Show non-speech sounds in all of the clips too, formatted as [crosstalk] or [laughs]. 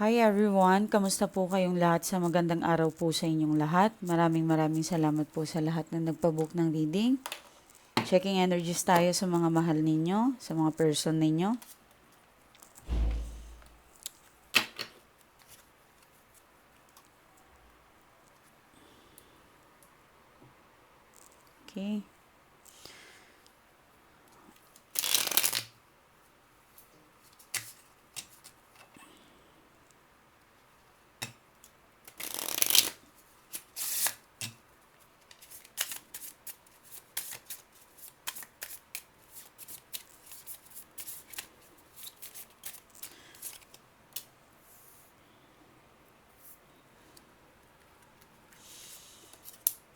Hi everyone, kamusta po kayong lahat sa magandang araw po sa inyong lahat. Maraming maraming salamat po sa lahat na nagpabook ng reading. Checking energies tayo sa mga mahal ninyo, sa mga person ninyo. Okay.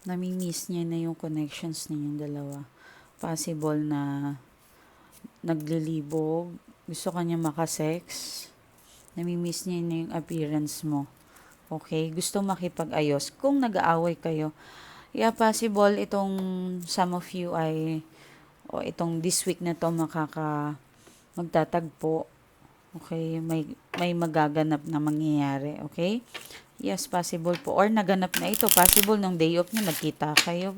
Namimiss niya na yung connections ninyong dalawa. Possible na naglilibog, gusto kanya makasex, namimiss niya na yung appearance mo. Okay? Gusto makipag-ayos. Kung nag-aaway kayo, yeah, possible itong some of you ay o itong this week na to makaka magtatagpo. Okay, may may magaganap na mangyayari, okay? Yes, possible po. Or naganap na ito. Possible nung day off niya, nagkita kayo.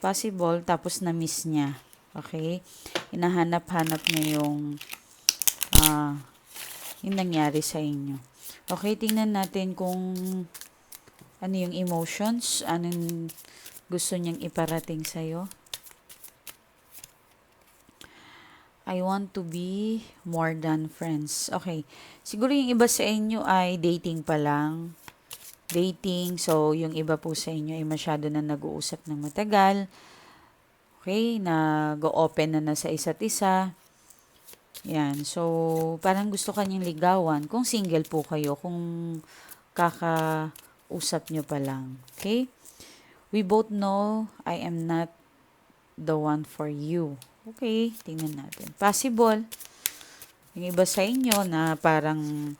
Possible, tapos na-miss niya. Okay? Hinahanap-hanap niya yung uh, yung nangyari sa inyo. Okay, tingnan natin kung ano yung emotions, anong gusto niyang iparating sa'yo. I want to be more than friends. Okay. Siguro yung iba sa inyo ay dating pa lang dating. So, yung iba po sa inyo ay masyado na nag-uusap ng matagal. Okay, nag-open na na sa isa't isa. Yan. So, parang gusto kanyang ligawan. Kung single po kayo, kung kakausap nyo pa lang. Okay? We both know I am not the one for you. Okay, tingnan natin. Possible. Yung iba sa inyo na parang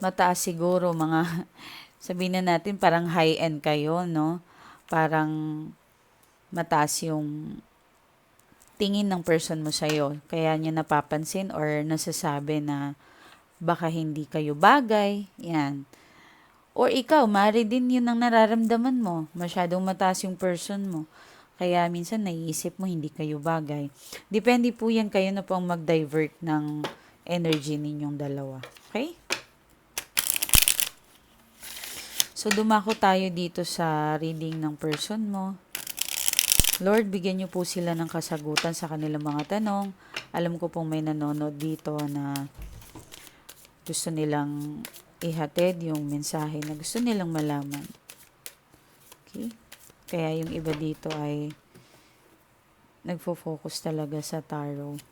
mataas siguro mga [laughs] sabihin na natin parang high-end kayo, no? Parang mataas yung tingin ng person mo sa'yo. Kaya niya napapansin or nasasabi na baka hindi kayo bagay. Yan. Or ikaw, mari din yun ang nararamdaman mo. Masyadong mataas yung person mo. Kaya minsan naiisip mo hindi kayo bagay. Depende po yan kayo na pong mag-divert ng energy ninyong dalawa. Okay? So, dumako tayo dito sa reading ng person mo. Lord, bigyan niyo po sila ng kasagutan sa kanilang mga tanong. Alam ko pong may nanonood dito na gusto nilang ihatid yung mensahe na gusto nilang malaman. Okay? Kaya yung iba dito ay nagfo-focus talaga sa tarot.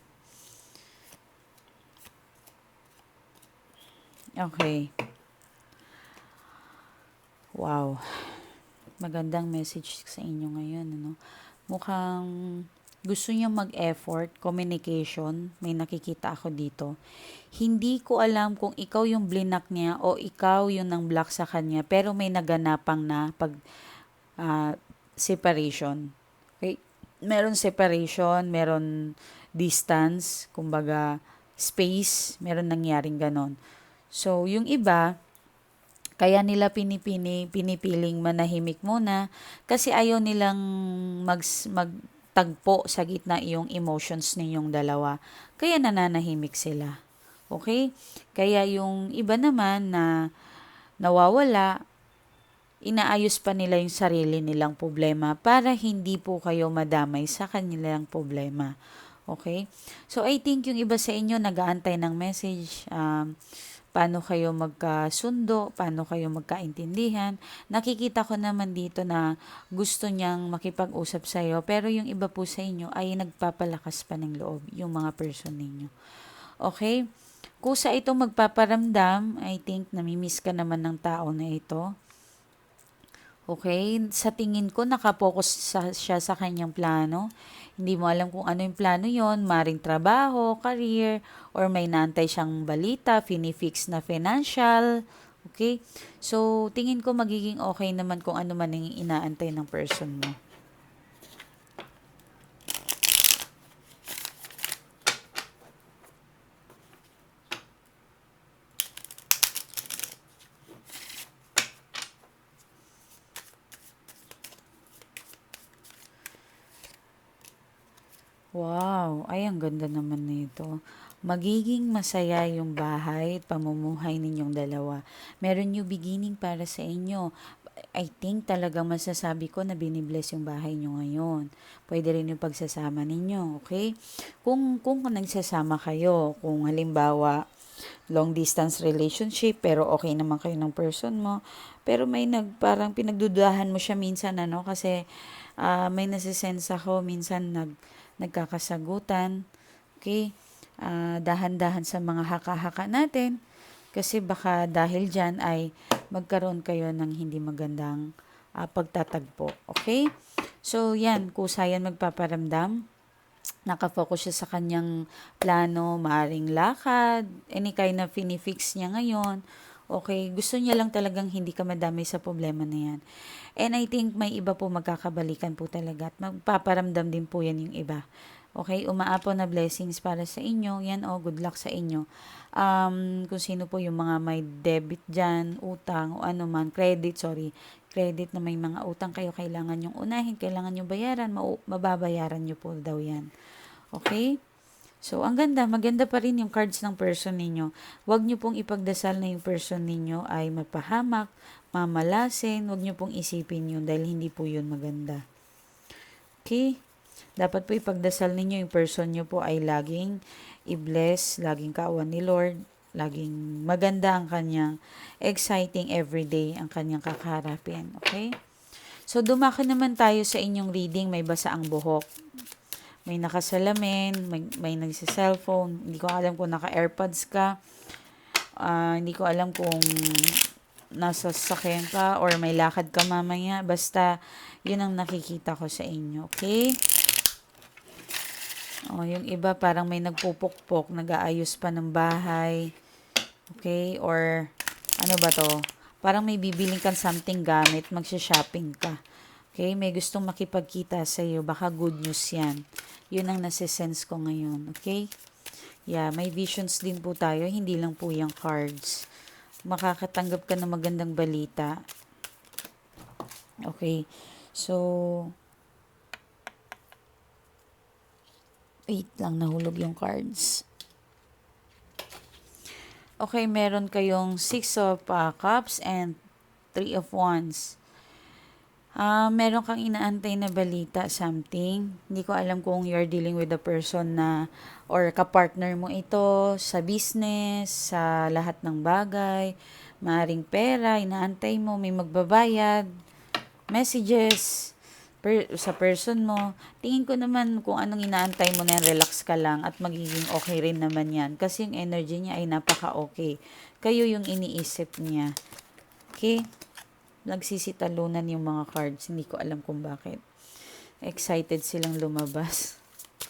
Okay. Wow. Magandang message sa inyo ngayon. Ano? Mukhang gusto niya mag-effort, communication, may nakikita ako dito. Hindi ko alam kung ikaw yung blinak niya o ikaw yung nang block sa kanya, pero may naganapang na pag uh, separation. Okay? Meron separation, meron distance, kumbaga space, meron nangyaring ganon. So, yung iba, kaya nila pinipini, pinipiling manahimik muna kasi ayaw nilang mag, magtagpo sa gitna yung emotions ninyong dalawa. Kaya nananahimik sila. Okay? Kaya yung iba naman na nawawala, inaayos pa nila yung sarili nilang problema para hindi po kayo madamay sa kanilang problema. Okay? So, I think yung iba sa inyo nagaantay ng message. Um, paano kayo magkasundo, paano kayo magkaintindihan. Nakikita ko naman dito na gusto niyang makipag-usap sa iyo, pero yung iba po sa inyo ay nagpapalakas pa ng loob, yung mga person ninyo. Okay? Kusa itong magpaparamdam, I think namimiss ka naman ng tao na ito. Okay? Sa tingin ko, nakapokus sa, siya sa kanyang plano. Hindi mo alam kung ano yung plano yon maring trabaho, career, or may nantay siyang balita, finifix na financial. Okay? So, tingin ko magiging okay naman kung ano man yung inaantay ng person mo. Wow, ay ang ganda naman nito. Magiging masaya yung bahay at pamumuhay ninyong dalawa. Meron new beginning para sa inyo. I think talagang masasabi ko na binibless yung bahay nyo ngayon. Pwede rin yung pagsasama ninyo, okay? Kung, kung nagsasama kayo, kung halimbawa, long distance relationship, pero okay naman kayo ng person mo, pero may nag, parang pinagdudahan mo siya minsan, ano, kasi ah, may nasisense ako, minsan nag, nagkakasagutan, okay? Ah, dahan-dahan sa mga haka-haka natin, kasi baka dahil dyan ay magkaroon kayo ng hindi magandang ah, pagtatagpo. Okay? So, yan. Kusa yan magpaparamdam. Nakafocus siya sa kanyang plano, maaring lakad, any kind of finifix niya ngayon. Okay, gusto niya lang talagang hindi ka madami sa problema na yan. And I think may iba po magkakabalikan po talaga at magpaparamdam din po yan yung iba. Okay, umaapo na blessings para sa inyo. Yan o, oh, good luck sa inyo. Um, kung sino po yung mga may debit dyan, utang, o ano man, credit, sorry, credit na may mga utang kayo, kailangan yung unahin, kailangan yung bayaran, ma- mababayaran nyo po daw yan. Okay? So, ang ganda, maganda pa rin yung cards ng person ninyo. Huwag nyo pong ipagdasal na yung person ninyo ay mapahamak, mamalasin, huwag nyo pong isipin yun dahil hindi po yun maganda. Okay? Dapat po ipagdasal ninyo yung person nyo po ay laging i-bless, laging kawan ni Lord, laging maganda ang kanyang exciting everyday ang kanyang kakaharapin. Okay? So, dumako naman tayo sa inyong reading. May basa ang buhok. May nakasalamin, may, may nagsa-cellphone. Hindi ko alam kung naka-airpods ka. Uh, hindi ko alam kung nasa sakyan ka or may lakad ka mamaya. Basta, yun ang nakikita ko sa inyo. Okay? Oh, yung iba parang may nagpupukpok, nag-aayos pa ng bahay. Okay? Or ano ba to? Parang may bibiling kang something gamit, magsha-shopping ka. Okay? May gustong makipagkita sa iyo, baka good news 'yan. 'Yun ang nase-sense ko ngayon, okay? Yeah, may visions din po tayo, hindi lang po yung cards. Makakatanggap ka ng magandang balita. Okay. So, Wait lang, nahulog yung cards. Okay, meron kayong Six of uh, Cups and Three of Wands. Uh, meron kang inaantay na balita, something. Hindi ko alam kung you're dealing with a person na or kapartner mo ito sa business, sa lahat ng bagay, maaring pera, inaantay mo, may magbabayad, messages, per, sa person mo, tingin ko naman kung anong inaantay mo na relax ka lang at magiging okay rin naman yan. Kasi yung energy niya ay napaka-okay. Kayo yung iniisip niya. Okay? Nagsisitalunan yung mga cards. Hindi ko alam kung bakit. Excited silang lumabas.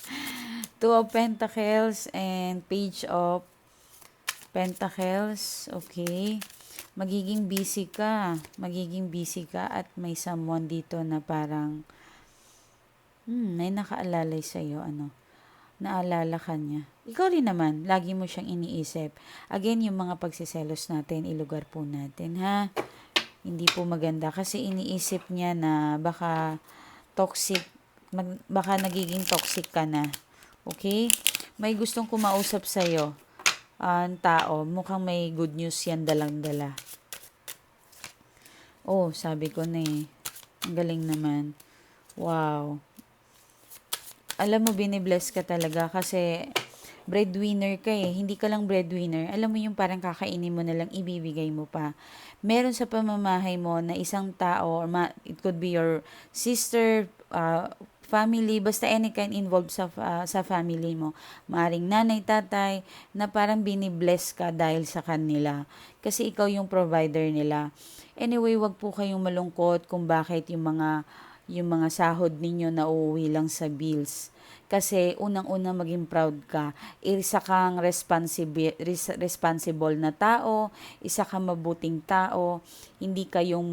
[laughs] Two of Pentacles and Page of Pentacles. Okay magiging busy ka. Magiging busy ka at may someone dito na parang hmm, may nakaalalay sa iyo ano. Naalala ka niya. Ikaw rin naman, lagi mo siyang iniisip. Again, yung mga pagsiselos natin, ilugar po natin, ha? Hindi po maganda kasi iniisip niya na baka toxic, mag, baka nagiging toxic ka na. Okay? May gustong kumausap sa'yo ang uh, tao, mukhang may good news yan dalang-dala. Oh, sabi ko na eh. Ang galing naman. Wow. Alam mo, binibless ka talaga kasi breadwinner ka eh. Hindi ka lang breadwinner. Alam mo yung parang kakainin mo na lang, ibibigay mo pa. Meron sa pamamahay mo na isang tao, or ma- it could be your sister, uh, family, basta any kind involved sa, uh, sa family mo. Maring nanay, tatay, na parang binibless ka dahil sa kanila. Kasi ikaw yung provider nila. Anyway, wag po kayong malungkot kung bakit yung mga yung mga sahod ninyo na uuwi lang sa bills. Kasi unang-una maging proud ka. Isa kang responsible, res, responsible na tao, isa kang mabuting tao, hindi kayong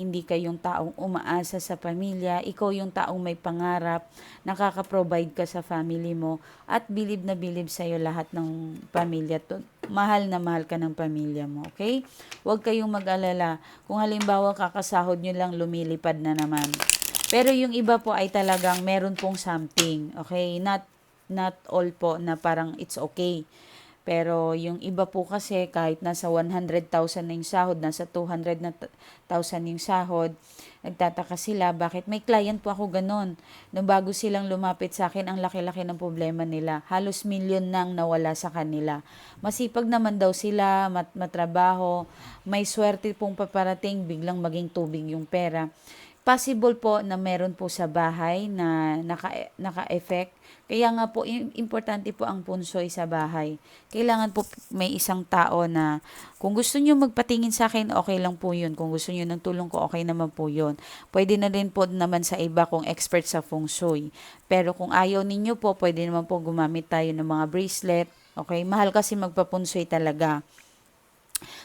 hindi kayong taong umaasa sa pamilya, ikaw yung taong may pangarap, nakaka-provide ka sa family mo, at bilib na bilib sa'yo lahat ng pamilya. To, mahal na mahal ka ng pamilya mo, okay? Huwag kayong mag-alala. Kung halimbawa kakasahod nyo lang, lumilipad na naman. Pero yung iba po ay talagang meron pong something. Okay? Not, not all po na parang it's okay. Pero yung iba po kasi kahit nasa 100,000 na yung sahod, nasa 200,000 na yung sahod, nagtataka sila bakit may client po ako ganun. Nung bago silang lumapit sa akin, ang laki-laki ng problema nila. Halos milyon nang nawala sa kanila. Masipag naman daw sila, mat matrabaho, may swerte pong paparating, biglang maging tubig yung pera. Possible po na meron po sa bahay na naka, naka-effect. Kaya nga po, importante po ang punsoy sa bahay. Kailangan po may isang tao na kung gusto niyo magpatingin sa akin, okay lang po yun. Kung gusto niyo ng tulong ko, okay naman po yun. Pwede na rin po naman sa iba kung expert sa feng shui. Pero kung ayaw ninyo po, pwede naman po gumamit tayo ng mga bracelet. Okay, mahal kasi magpapunsoy talaga.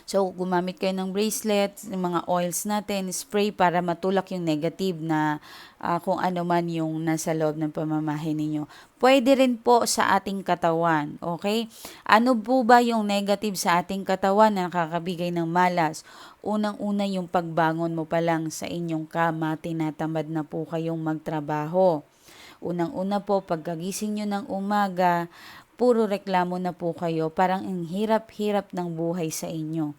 So, gumamit kayo ng bracelet, ng mga oils natin, spray para matulak yung negative na uh, kung ano man yung nasa loob ng pamamahay ninyo. Pwede rin po sa ating katawan, okay? Ano po ba yung negative sa ating katawan na nakakabigay ng malas? Unang-una yung pagbangon mo pa lang sa inyong kama, tinatamad na po kayong magtrabaho. Unang-una po, pagkagising nyo ng umaga, puro reklamo na po kayo. Parang ang hirap-hirap ng buhay sa inyo.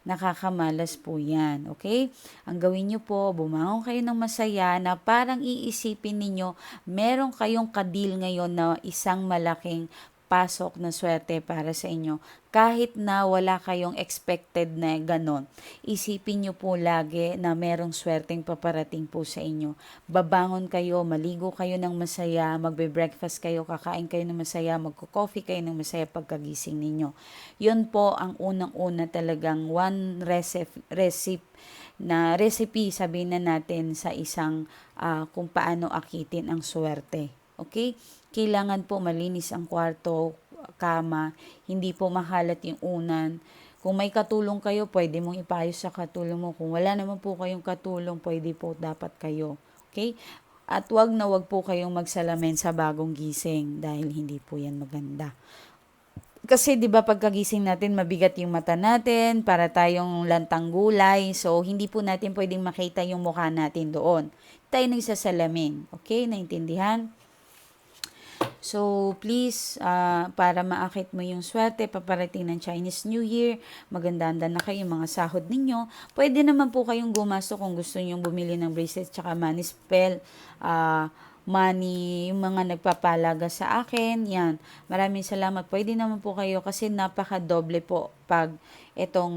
Nakakamalas po yan, okay? Ang gawin nyo po, bumangon kayo ng masaya na parang iisipin ninyo, meron kayong kadil ngayon na isang malaking pasok na swerte para sa inyo. Kahit na wala kayong expected na ganon, isipin nyo po lagi na merong swerteng paparating po sa inyo. Babangon kayo, maligo kayo ng masaya, magbe-breakfast kayo, kakain kayo ng masaya, magko-coffee kayo ng masaya pagkagising ninyo. Yun po ang unang-una talagang one recipe, recipe na recipe sabihin na natin sa isang uh, kung paano akitin ang swerte. Okay? Kailangan po malinis ang kwarto, kama, hindi po makalat yung unan. Kung may katulong kayo, pwede mong ipayos sa katulong mo. Kung wala naman po kayong katulong, pwede po dapat kayo. Okay? At wag na wag po kayong magsalamin sa bagong gising dahil hindi po yan maganda. Kasi 'di ba pagkagising natin mabigat yung mata natin para tayong lantang gulay. So hindi po natin pwedeng makita yung mukha natin doon. Tayo nagsasalamin. Okay? Naintindihan? So, please, uh, para maakit mo yung swerte, paparating ng Chinese New Year, maganda na kayo mga sahod ninyo. Pwede naman po kayong gumasto kung gusto niyo bumili ng bracelet tsaka money spell, uh, money, yung mga nagpapalaga sa akin, yan. Maraming salamat. Pwede naman po kayo kasi napaka-doble po pag itong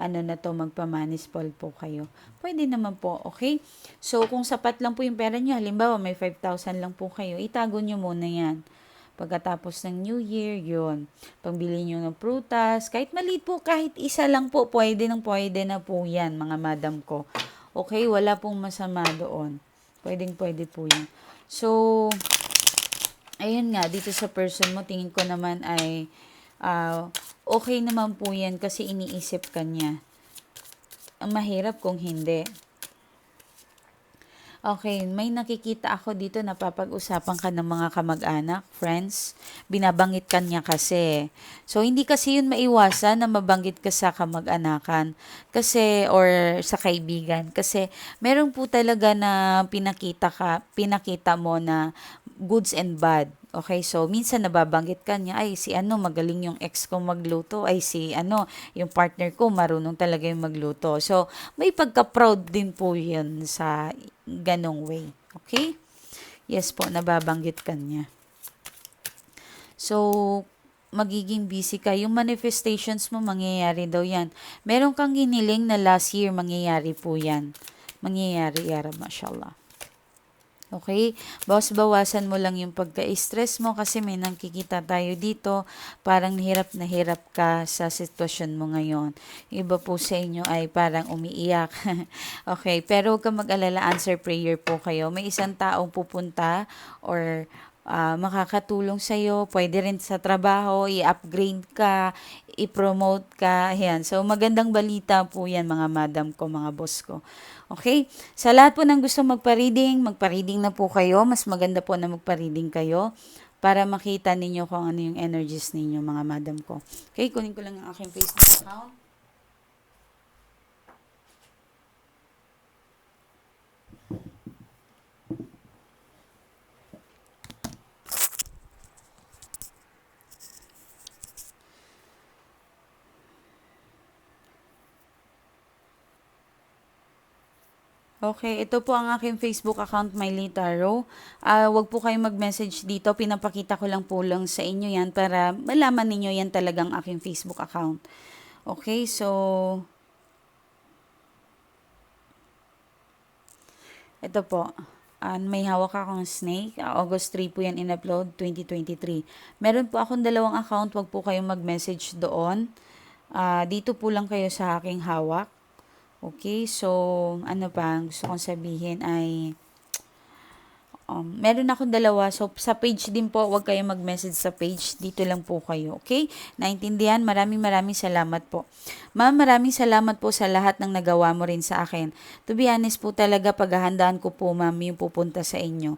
ano na to, magpamanisball po kayo. Pwede naman po, okay? So, kung sapat lang po yung pera nyo, halimbawa may 5,000 lang po kayo, itago nyo muna yan. Pagkatapos ng New Year, yun. Pambili nyo ng prutas, kahit maliit po, kahit isa lang po, pwede nang pwede na po yan, mga madam ko. Okay, wala pong masama doon. Pwedeng pwede po yan. So, ayun nga, dito sa person mo, tingin ko naman ay uh, okay naman po yan kasi iniisip ka niya. Ang mahirap kung hindi. Okay, may nakikita ako dito na papag-usapan ka ng mga kamag-anak, friends. Binabanggit ka niya kasi. So, hindi kasi yun maiwasan na mabanggit ka sa kamag-anakan kasi or sa kaibigan. Kasi meron po talaga na pinakita ka, pinakita mo na goods and bad. Okay, so minsan nababanggit ka niya, ay si ano, magaling yung ex ko magluto, ay si ano, yung partner ko marunong talaga yung magluto. So, may pagka-proud din po yun sa ganong way. Okay? Yes po, nababanggit ka niya. So, magiging busy ka. Yung manifestations mo, mangyayari daw yan. Meron kang giniling na last year, mangyayari po yan. Mangyayari, yara, mashallah. Okay? Bawas-bawasan mo lang yung pagka-stress mo kasi may nakikita tayo dito. Parang hirap na hirap ka sa sitwasyon mo ngayon. Iba po sa inyo ay parang umiiyak. [laughs] okay? Pero huwag ka mag-alala, answer prayer po kayo. May isang taong pupunta or uh, makakatulong sa iyo, pwede rin sa trabaho, i-upgrade ka, i-promote ka. Ayan. So, magandang balita po yan mga madam ko, mga boss ko. Okay? Sa lahat po ng gusto magpa-reading, magpa-reading na po kayo. Mas maganda po na magpa-reading kayo para makita ninyo kung ano yung energies ninyo, mga madam ko. Okay, kunin ko lang ang aking Facebook account. Okay, ito po ang aking Facebook account, Miley Taro. Ah, wag po kayong mag-message dito. Pinapakita ko lang po lang sa inyo yan para malaman ninyo yan talagang aking Facebook account. Okay, so... Ito po. Ah, may hawak akong snake. Ah, August 3 po yan in-upload, 2023. Meron po akong dalawang account. Wag po kayong mag-message doon. Ah, dito po lang kayo sa aking hawak. Okay, so ano pa ang gusto kong sabihin ay um, meron akong dalawa. So sa page din po, huwag kayong mag-message sa page. Dito lang po kayo. Okay? Naintindihan? Maraming maraming salamat po. Ma'am, maraming salamat po sa lahat ng nagawa mo rin sa akin. To be honest po talaga, paghahandaan ko po ma'am yung pupunta sa inyo.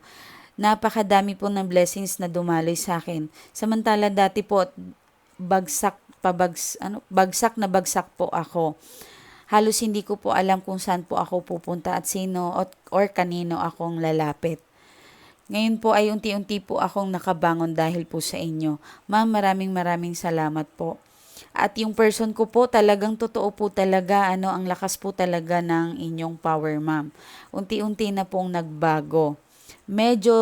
Napakadami po ng blessings na dumaloy sa akin. Samantala dati po, bagsak, pabags, ano, bagsak na bagsak po ako halos hindi ko po alam kung saan po ako pupunta at sino or, or kanino akong lalapit. Ngayon po ay unti-unti po akong nakabangon dahil po sa inyo. Ma'am, maraming maraming salamat po. At yung person ko po, talagang totoo po talaga, ano, ang lakas po talaga ng inyong power, ma'am. Unti-unti na pong nagbago. Medyo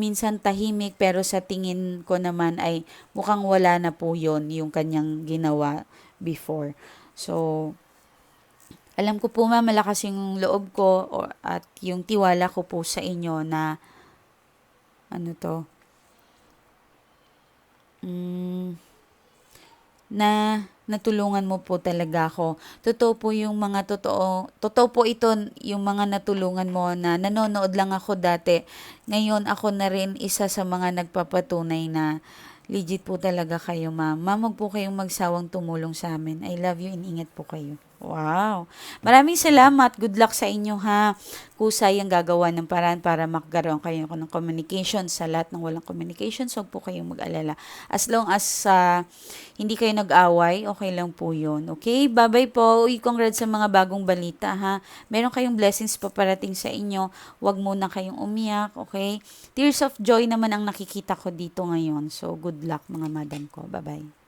minsan tahimik pero sa tingin ko naman ay mukhang wala na po yon yung kanyang ginawa before. So, alam ko po ma'am, malakas yung loob ko o, at yung tiwala ko po sa inyo na ano to, mm, na natulungan mo po talaga ako. Totoo po yung mga totoo, totoo po ito yung mga natulungan mo na nanonood lang ako dati. Ngayon ako na rin isa sa mga nagpapatunay na legit po talaga kayo ma'am. Ma'am, huwag po kayong magsawang tumulong sa amin. I love you and ingat po kayo. Wow. Maraming salamat. Good luck sa inyo ha. Kusay ang gagawa ng paraan para makagaroon kayo ng communication sa lahat ng walang communication. So, po kayong mag-alala. As long as uh, hindi kayo nag-away, okay lang po yun. Okay? Bye-bye po. Uy, congrats sa mga bagong balita ha. Meron kayong blessings pa parating sa inyo. Huwag muna kayong umiyak. Okay? Tears of joy naman ang nakikita ko dito ngayon. So, good luck mga madam ko. Bye-bye.